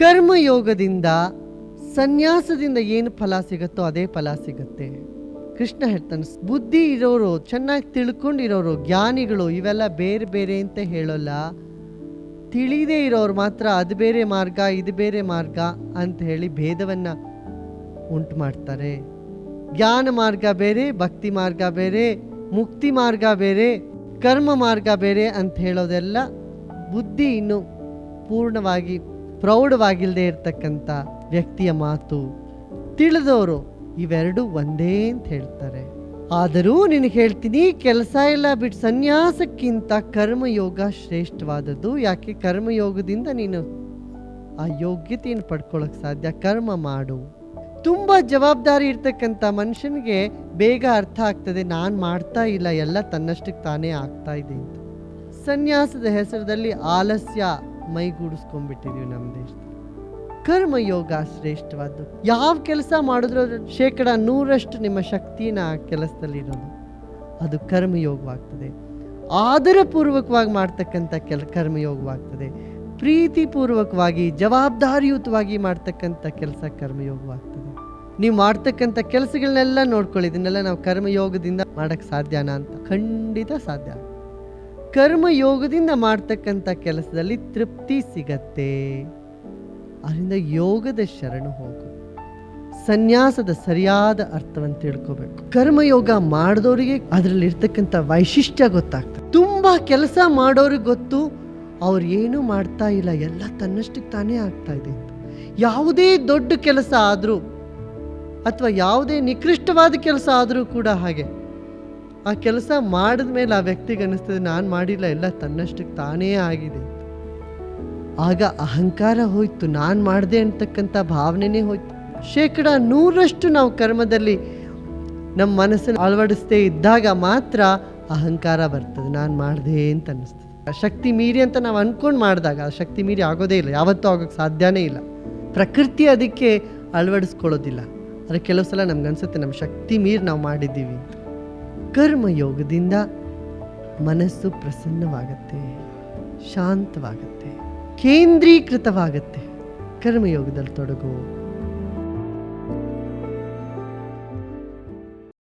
ಕರ್ಮಯೋಗದಿಂದ ಸನ್ಯಾಸದಿಂದ ಏನು ಫಲ ಸಿಗುತ್ತೋ ಅದೇ ಫಲ ಸಿಗುತ್ತೆ. ಕೃಷ್ಣ ಹೇಳ್ತಾನೆ, ಬುದ್ಧಿ ಇರೋರು, ಚೆನ್ನಾಗಿ ತಿಳ್ಕೊಂಡಿರೋರು, ಜ್ಞಾನಿಗಳು ಇವೆಲ್ಲ ಬೇರೆ ಬೇರೆ ಅಂತ ಹೇಳೋಲ್ಲ. ತಿಳಿದೇ ಇರೋರು ಮಾತ್ರ ಅದು ಬೇರೆ ಮಾರ್ಗ, ಇದು ಬೇರೆ ಮಾರ್ಗ ಅಂತ ಹೇಳಿ ಭೇದವನ್ನ ಉಂಟು ಮಾಡ್ತಾರೆ. ಜ್ಞಾನ ಮಾರ್ಗ ಬೇರೆ, ಭಕ್ತಿ ಮಾರ್ಗ ಬೇರೆ, ಮುಕ್ತಿ ಮಾರ್ಗ ಬೇರೆ, ಕರ್ಮ ಮಾರ್ಗ ಬೇರೆ ಅಂತ ಹೇಳೋದೆಲ್ಲ ಬುದ್ಧಿ ಇನ್ನು ಪೂರ್ಣವಾಗಿ ಪ್ರೌಢವಾಗಿಲ್ಲದೆ ಇರತಕ್ಕಂಥ ವ್ಯಕ್ತಿಯ ಮಾತು ತಿಳಿದವರು ಇವೆರಡು ಒಂದೇ ಅಂತ ಹೇಳ್ತಾರೆ. ಆದರೂ ನಿನಗೆ ಹೇಳ್ತೀನಿ, ಕೆಲಸ ಎಲ್ಲ ಬಿಟ್ಟು ಸನ್ಯಾಸಕ್ಕಿಂತ ಕರ್ಮಯೋಗ ಶ್ರೇಷ್ಠವಾದದ್ದು. ಯಾಕೆ? ಕರ್ಮಯೋಗದಿಂದ ನೀನು ಆ ಯೋಗ್ಯತೆಯನ್ನು ಪಡ್ಕೊಳ್ಳೋಕೆ ಸಾಧ್ಯ. ಕರ್ಮ ಮಾಡು. ತುಂಬ ಜವಾಬ್ದಾರಿ ಇರ್ತಕ್ಕಂಥ ಮನುಷ್ಯನಿಗೆ ಬೇಗ ಅರ್ಥ ಆಗ್ತದೆ, ನಾನು ಮಾಡ್ತಾ ಇಲ್ಲ, ಎಲ್ಲ ತನ್ನಷ್ಟಕ್ಕೆ ತಾನೇ ಆಗ್ತಾ ಇದೆ ಅಂತ. ಸನ್ಯಾಸದ ಹೆಸರದಲ್ಲಿ ಆಲಸ್ಯ ಮೈಗೂಡಿಸ್ಕೊಂಡ್ಬಿಟ್ಟಿದೀವಿ ನಮ್ಮ ದೇಶದಲ್ಲಿ ಕರ್ಮಯೋಗ ಶ್ರೇಷ್ಠವಾದ್ದು. ಯಾವ ಕೆಲಸ ಮಾಡಿದ್ರೂ ಶೇಕಡ ನೂರಷ್ಟು ನಿಮ್ಮ ಶಕ್ತಿನ ಆ ಕೆಲಸದಲ್ಲಿ ಇರೋದು. ಅದು ಕರ್ಮಯೋಗವಾಗ್ತದೆ ಆದರಪೂರ್ವಕವಾಗಿ ಮಾಡ್ತಕ್ಕಂಥ ಕೆಲ ಕರ್ಮಯೋಗವಾಗ್ತದೆ ಪ್ರೀತಿಪೂರ್ವಕವಾಗಿ, ಜವಾಬ್ದಾರಿಯುತವಾಗಿ ಮಾಡ್ತಕ್ಕಂಥ ಕೆಲಸ ಕರ್ಮಯೋಗವಾಗ್ತದೆ ನೀವು ಮಾಡ್ತಕ್ಕಂಥ ಕೆಲಸಗಳನ್ನೆಲ್ಲ ನೋಡ್ಕೊಳ್ಳಿ. ಇದನ್ನೆಲ್ಲ ನಾವು ಕರ್ಮಯೋಗದಿಂದ ಮಾಡಕ್ಕೆ ಸಾಧ್ಯನಾ ಅಂತ? ಖಂಡಿತ ಸಾಧ್ಯ. ಕರ್ಮಯೋಗದಿಂದ ಮಾಡ್ತಕ್ಕಂಥ ಕೆಲಸದಲ್ಲಿ ತೃಪ್ತಿ ಸಿಗತ್ತೆ. ಅದರಿಂದ ಯೋಗದ ಶರಣು ಹೋಗು. ಸನ್ಯಾಸದ ಸರಿಯಾದ ಅರ್ಥವನ್ನು ತಿಳ್ಕೋಬೇಕು. ಕರ್ಮಯೋಗ ಮಾಡಿದವರಿಗೆ ಅದರಲ್ಲಿ ಇರ್ತಕ್ಕಂಥ ವೈಶಿಷ್ಟ್ಯ ಗೊತ್ತಾಗ್ತದೆ. ತುಂಬ ಕೆಲಸ ಮಾಡೋರಿಗೆ ಗೊತ್ತು, ಅವ್ರು ಏನೂ ಮಾಡ್ತಾ ಇಲ್ಲ, ಎಲ್ಲ ತನ್ನಷ್ಟಕ್ಕೆ ತಾನೇ ಆಗ್ತಾ ಇದೆ ಯಾವುದೇ ದೊಡ್ಡ ಕೆಲಸ ಆದರೂ ಅಥವಾ ಯಾವುದೇ ನಿಕೃಷ್ಟವಾದ ಕೆಲಸ ಆದರೂ ಕೂಡ ಹಾಗೆ. ಆ ಕೆಲಸ ಮಾಡಿದ ಮೇಲೆ ಆ ವ್ಯಕ್ತಿಗೆ ಅನ್ನಿಸ್ತದೆ, ನಾನು ಮಾಡಿಲ್ಲ, ಎಲ್ಲ ತನ್ನಷ್ಟಕ್ಕೆ ತಾನೇ ಆಗಿದೆ. ಆಗ ಅಹಂಕಾರ ಹೋಯ್ತು, ನಾನು ಮಾಡಿದೆ ಅಂತಕ್ಕಂಥ ಭಾವನೆನೇ ಹೋಯ್ತು. ಶೇಕಡ ನೂರಷ್ಟು ನಾವು ಕರ್ಮದಲ್ಲಿ ನಮ್ಮ ಮನಸ್ಸನ್ನು ಅಳವಡಿಸದೇ ಇದ್ದಾಗ ಮಾತ್ರ ಅಹಂಕಾರ ಬರ್ತದೆ, ನಾನು ಮಾಡಿದೆ ಅಂತ ಅನ್ನಿಸ್ತದೆ. ಶಕ್ತಿ ಮೀರಿ ಅಂತ ನಾವು ಅಂದ್ಕೊಂಡು ಮಾಡಿದಾಗ, ಆ ಶಕ್ತಿ ಮೀರಿ ಆಗೋದೇ ಇಲ್ಲ, ಯಾವತ್ತೂ ಆಗೋಕ್ಕೆ ಸಾಧ್ಯನೇ ಇಲ್ಲ. ಪ್ರಕೃತಿ ಅದಕ್ಕೆ ಅಳವಡಿಸ್ಕೊಳ್ಳೋದಿಲ್ಲ. ಆದರೆ ಕೆಲವು ಸಲ ನಮ್ಗೆ ಅನಿಸುತ್ತೆ, ನಮ್ಮ ಶಕ್ತಿ ಮೀರಿ ನಾವು ಮಾಡಿದ್ದೀವಿ ಅಂತ. ಕರ್ಮಯೋಗದಿಂದ ಮನಸ್ಸು ಪ್ರಸನ್ನವಾಗತ್ತೆ ಶಾಂತವಾಗತ್ತೆ ಕೇಂದ್ರೀಕೃತವಾಗತ್ತೆ. ಕರ್ಮಯೋಗದಲ್ಲಿ ತೊಡಗು.